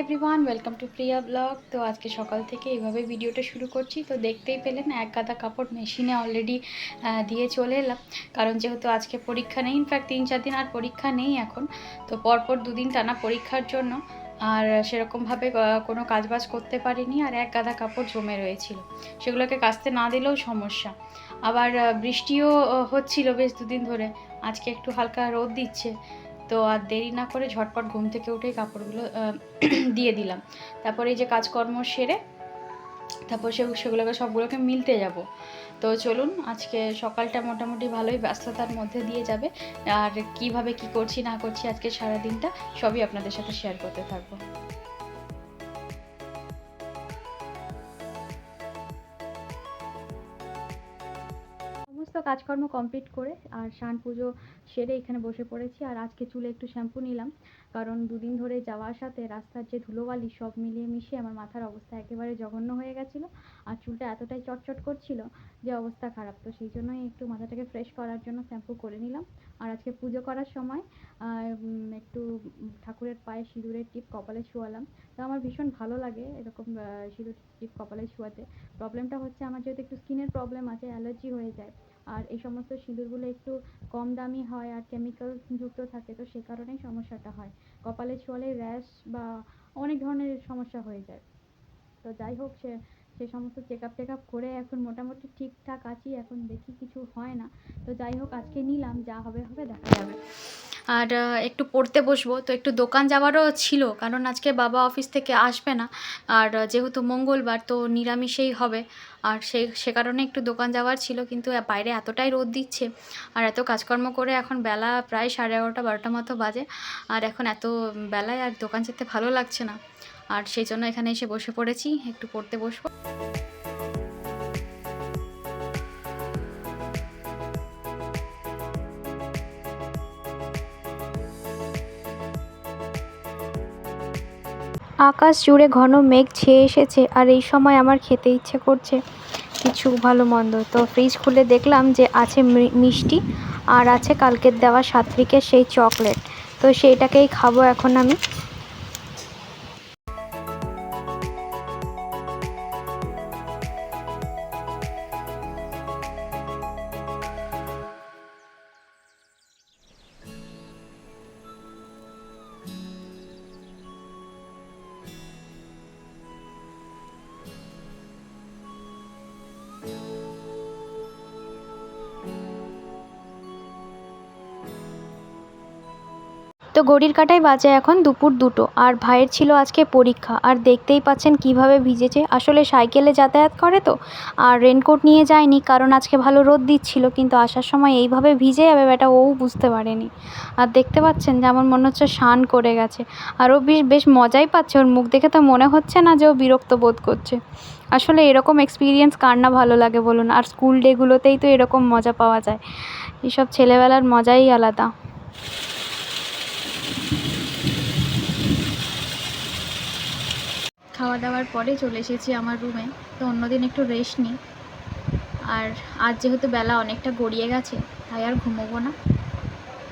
Everyone welcome to Priya blog তো আজকে সকাল থেকে এইভাবে ভিডিওটা শুরু করছি। তো দেখতেই পেলেন, এক গাদা কাপড় মেশিনে অলরেডি দিয়ে চলে এলাম। কারণ যেহেতু আজকে পরীক্ষা নেই ইনফ্যাক্ট তিন চার দিন আর পরীক্ষা নেই এখন। তো পরপর দুদিন টানা পরীক্ষার জন্য। আর সেরকমভাবে কোনো কাজবাজ করতে পারিনি আর এক গাদা কাপড় জমে রয়েছিল। সেগুলোকে কাচতে না দিলেও সমস্যা। আবার বৃষ্টিও হচ্ছিল বেশ দুদিন ধরে। আজকে একটু হালকা রোদ দিচ্ছে। তো আর দেরি না করে ঝটপট ঘুম থেকে উঠেই কাপড়গুলো দিয়ে দিলাম। তারপরে এই যে কাজকর্ম সেরে তারপর সে, সেগুলোকে সবগুলোকে মিলতে যাব। তো চলুন, আজকে সকালটা মোটামুটি ভালোই ব্যস্ততার মধ্যে দিয়ে যাবে। আর কীভাবে কি করছি, না করছি আজকে সারাদিনটা সবই আপনাদের সাথে শেয়ার করতে থাকব। কাজকর্ম কমপ্লিট করে আর স্নান পুজো সেরে এখানে বসে পড়েছি। আর আজকে চুলে একটু শ্যাম্পু নিলাম, কারণ দুদিন ধরে যাওয়া আসাতে রাস্তার যে ধুলোবালি সব মিলিয়ে মিশিয়ে আমার মাথার অবস্থা একেবারে জঘন্য হয়ে গেছিল আর চুলটা এতটাই চটচট করছিল যে অবস্থা খারাপ। তো সেই জন্যই একটু মাথাটাকে ফ্রেশ করার জন্য শ্যাম্পু করে নিলাম। আর আজকে পুজো করার সময় একটু ঠাকুরের পায়ে সিঁদুরের টিপ কপালে শোয়ালাম। তো আমার ভীষণ ভালো লাগে এরকম সিঁদুর টিপ কপালে শোয়াতে। প্রবলেমটা হচ্ছে আমার যেহেতু একটু স্কিনের প্রবলেম আছে অ্যালার্জি হয়ে যায়। আর এই সমস্ত সিঁদুরগুলো একটু কম দামি হয় আর কেমিক্যাল যুক্ত থাকে, তো সে কারণেই সমস্যাটা হয়। কপালে ছোঁয়ালে র্যাশ বা অনেক ধরনের সমস্যা হয়ে যায়। তো যাই হোক, সে সে সমস্ত চেক আপ টেক আপ করে এখন মোটামুটি ঠিকঠাক আছি, এখন দেখি কিছু হয় না। তো যাই হোক, আজকে নিলাম, যা হবে হবে, দেখা যাবে। আর একটু পড়তে বসবো। তো একটু দোকান যাওয়ারও ছিল, কারণ আজকে বাবা অফিস থেকে আসবে না। আর যেহেতু মঙ্গলবার, তো নিরামিষেই হবে। আর সেই সে কারণে একটু দোকান যাওয়ার ছিল, কিন্তু বাইরে এতটাই রোদ দিচ্ছে। আর এত কাজকর্ম করে এখন বেলা প্রায় সাড়ে এগারোটা, বারোটা মতো বাজে। আর এখন এত বেলায় আর দোকান যেতে ভালো লাগছে না। আর সেই জন্য এখানে এসে বসে পড়েছি, একটু পড়তে বসবো। আকাশ জুড়ে ঘন মেঘ ছেয়ে এসেছে আর এই সময় আমার খেতে ইচ্ছে করছে কিছু ভালো মন্দ। তো ফ্রিজ খুলে দেখলাম যে আছে মিষ্টি আর আছে কালকের দেওয়া সাত্বিকের সেই চকলেট তো সেইটাকেই খাব এখন আমি। তো ঘড়ির কাঁটায় বাজে এখন দুপুর দুটো। আর ভাইয়ের ছিল আজকে পরীক্ষা। আর দেখতেই পাচ্ছেন কীভাবে ভিজেছে। আসলে সাইকেলে যাতায়াত করে তো। আর রেনকোট নিয়ে যায়নি, কারণ আজকে ভালো রোদ দিচ্ছিল। কিন্তু আসার সময় এইভাবে ভিজে যাবে বেটা ও বুঝতে পারেনি। আর দেখতে পাচ্ছেন যেমন মনে হচ্ছে শান করে গেছে। আর ও বেশ বেশ মজাই পাচ্ছে। ওর মুখ দেখে তো মনে হচ্ছে না যে ও বিরক্ত বোধ করছে। আসলে এরকম এক্সপিরিয়েন্স কার না ভালো লাগে বলুন? আর স্কুল ডেগুলোতেই তো এরকম মজা পাওয়া যায়। এসব ছেলেবেলার মজাই আলাদা। খাওয়া দাওয়ার পরে চলে এসেছি আমার রুমে। তো অন্যদিন একটু রেস্ট নিই। আর আজ যেহেতু বেলা অনেকটা গড়িয়ে গেছে, তাই আর ঘুমোবো না।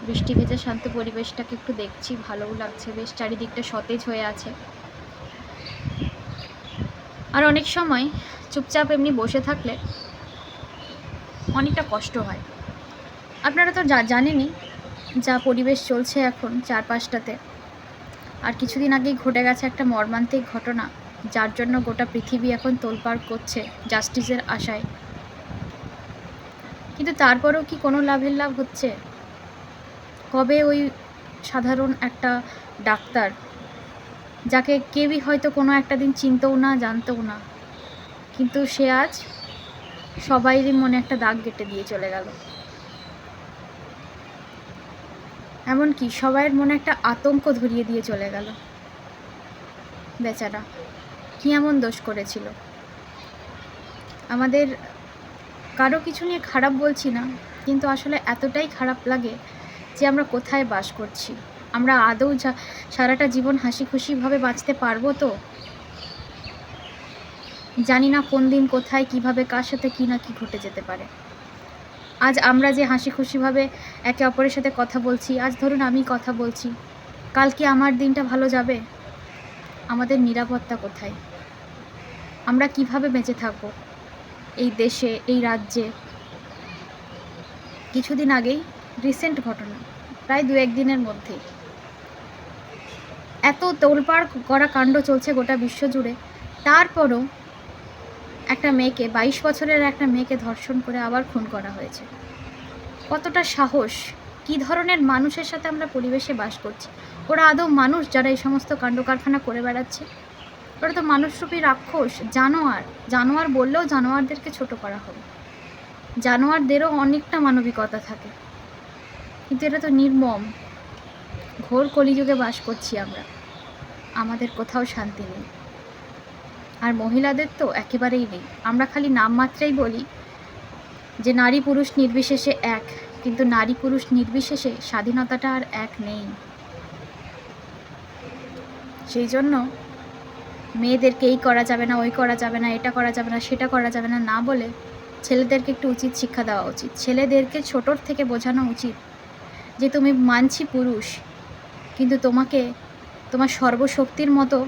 বৃষ্টি ভেজা শান্ত পরিবেশটাকে একটু দেখছি, ভালোও লাগছে। বেশ চারিদিকটা সতেজ হয়ে আছে। আর অনেক সময় চুপচাপ এমনি বসে থাকলে অনেকটা কষ্ট হয়। আপনারা তো যা জানেনই যা পরিবেশ চলছে এখন চারপাশটাতে। আর কিছুদিন আগেই ঘটে গেছে একটা মর্মান্তিক ঘটনা, যার জন্য গোটা পৃথিবী এখন তোলপাড় করছে জাস্টিসের আশায়। কিন্তু তারপরেও কি কোনো লাভের লাভ হচ্ছে? কবে ওই সাধারণ একটা ডাক্তার, যাকে কেউই হয়তো কোনো একটা দিন চিনতেও না, জানতেও না, কিন্তু সে আজ সবাইরই মনে একটা দাগ কেটে দিয়ে চলে গেল। এমনকি সবাইয়ের মনে একটা আতঙ্ক ধরিয়ে দিয়ে চলে গেল। বেচারা, কি এমন দোষ করেছিল? আমাদের কারও কিছু নিয়ে খারাপ বলছি না, কিন্তু আসলে এতটাই খারাপ লাগে যে আমরা কোথায় বাস করছি। আমরা আদৌ সারাটা জীবন হাসি খুশিভাবে বাঁচতে পারব তো? জানি না কোন দিন কোথায়, কীভাবে, কার সাথে কী না কী ঘটে যেতে পারে। আজ আমরা যে হাসি খুশিভাবে একে অপরের সাথে কথা বলছি, আজ ধরুন আমি কথা বলছি, কাল কি আমার দিনটা ভালো যাবে? আমাদের নিরাপত্তা কোথায়? আমরা কীভাবে বেঁচে থাকব? এই দেশে, এই রাজ্যে? কিছুদিন আগেই রিসেন্ট ঘটনা, প্রায় দু একদিনের মধ্যেই এত তোলপাড় করা কাণ্ড চলছে গোটা বিশ্ব জুড়ে। তারপরও একটা মেয়েকে, বাইশ বছরের একটা মেয়েকে ধর্ষণ করে আবার খুন করা হয়েছে। কতটা সাহস, কী ধরনের মানুষের সাথে আমরা পরিবেশে বাস করছি? ওরা আদৌ মানুষ যারা এই সমস্ত কাণ্ড কারখানা করে বেড়াচ্ছে? ওরা তো মানুষরূপী রাক্ষস, জানোয়ার। জানোয়ার বললেও জানোয়ারদেরকে ছোট করা হবে। জানোয়ারদেরও অনেকটা মানবিকতা থাকে। কিন্তু এটা তো নির্মম। ঘোর কলিযুগে বাস করছি আমরা। আমাদের কোথাও শান্তি নেই। আর মহিলাদের তো একেবারেই নেই। আমরা খালি নামমাত্রেই বলি যে নারী পুরুষ নির্বিশেষে এক, কিন্তু নারী পুরুষ নির্বিশেষে স্বাধীনতাটা আর এক নেই। সেই জন্য মেয়েদেরকে এই করা যাবে না, ওই করা যাবে না, এটা করা যাবে না, সেটা করা যাবে না না বলে ছেলেদেরকে একটু উচিত শিক্ষা দেওয়া উচিত। ছেলেদেরকে ছোটোর থেকে বোঝানো উচিত যে তুমি মানছি পুরুষ, কিন্তু তোমাকে তোমার সর্বশক্তির মতো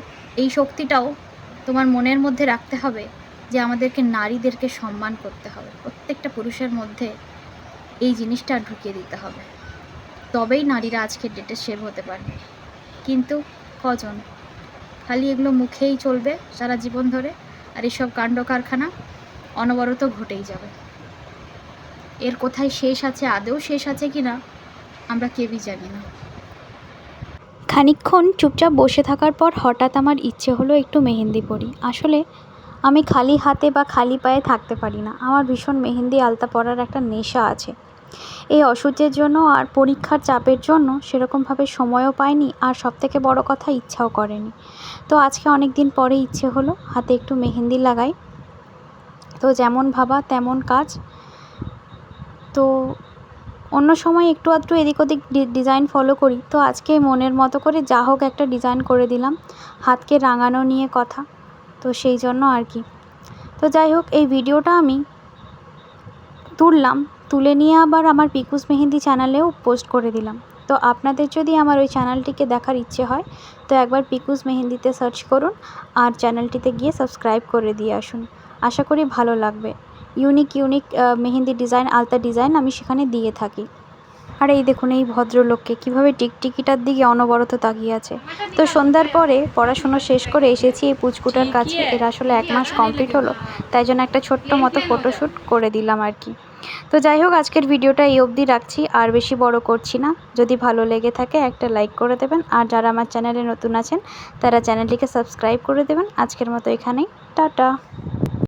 এই শক্তিটাও তোমার মনের মধ্যে রাখতে হবে যে আমাদেরকে নারীদেরকে সম্মান করতে হবে। প্রত্যেকটা পুরুষের মধ্যে এই জিনিসটা ঢুকিয়ে দিতে হবে। তবেই নারীরা আজকের ডেটে সেভ হতে পারবে। কিন্তু কজন? খালি এগুলো মুখেই চলবে সারা জীবন ধরে আর এসব কাণ্ড কারখানা অনবরত ঘটেই যাবে। এর কোথায় শেষ আছে আদেও শেষ আছে কি না আমরা কেউই জানি না। খানিকক্ষণ চুপচাপ বসে থাকার পর হঠাৎ আমার ইচ্ছে হলো একটু মেহেন্দি পরি। আসলে আমি খালি হাতে বা খালি পায়ে থাকতে পারি না। আমার ভীষণ মেহেন্দি আলতা পরার একটা নেশা আছে। এই অসহ্যের জন্য আর পরীক্ষার চাপের জন্য সেরকমভাবে সময়ও পাইনি আর সবথেকে বড় কথা ইচ্ছাও করেনি। তো আজকে অনেক দিন পরে ইচ্ছে হলো হাতে একটু মেহেন্দি লাগাই। তো যেমন ভাবা তেমন কাজ। তো অন্য সময় একটু আধটু এদিক ওদিক ডিজাইন ফলো করি। তো আজকে মনের মতো করে যা হোক একটা ডিজাইন করে দিলাম। হাতকে রাঙানো নিয়ে কথা। তো সেই জন্য আর কি। তো যাই হোক, এই ভিডিওটা আমি তুললাম। তুলে নিয়ে আবার আমার পিকুস মেহেন্দি চ্যানেলেও পোস্ট করে দিলাম। তো আপনাদের যদি আমার ওই চ্যানেলটিকে দেখার ইচ্ছে হয়, তো একবার পিকুস মেহেন্দিতে সার্চ করুন আর চ্যানেলটিতে গিয়ে সাবস্ক্রাইব করে দিয়ে আসুন। আশা করি ভালো লাগবে। Unique unique mehendi design alta design আমি সেখানে দিয়ে থাকি। আর এই দেখুন এই ভদ্রলোককে কীভাবে টিকটিকিটার দিকে অনবরত তাকিয়ে আছে। তো সন্ধ্যার পরে পড়াশুনো শেষ করে এসেছি এই পুচকুটার কাছে। এর আসলে এক মাস কমপ্লিট হলো তাই জন্য একটা ছোট্ট মতো ফটোশ্যুট করে দিলাম আর কি। তো যাই হোক আজকের ভিডিওটা এই অবধি রাখছি আর বেশি বড় করছি না। যদি ভালো লেগে থাকে একটা লাইক করে দেবেন আর যারা আমার চ্যানেলে নতুন আছেন তারা চ্যানেলটিকে সাবস্ক্রাইব করে দেবেন। আজকের মতো এখানেই টাটা।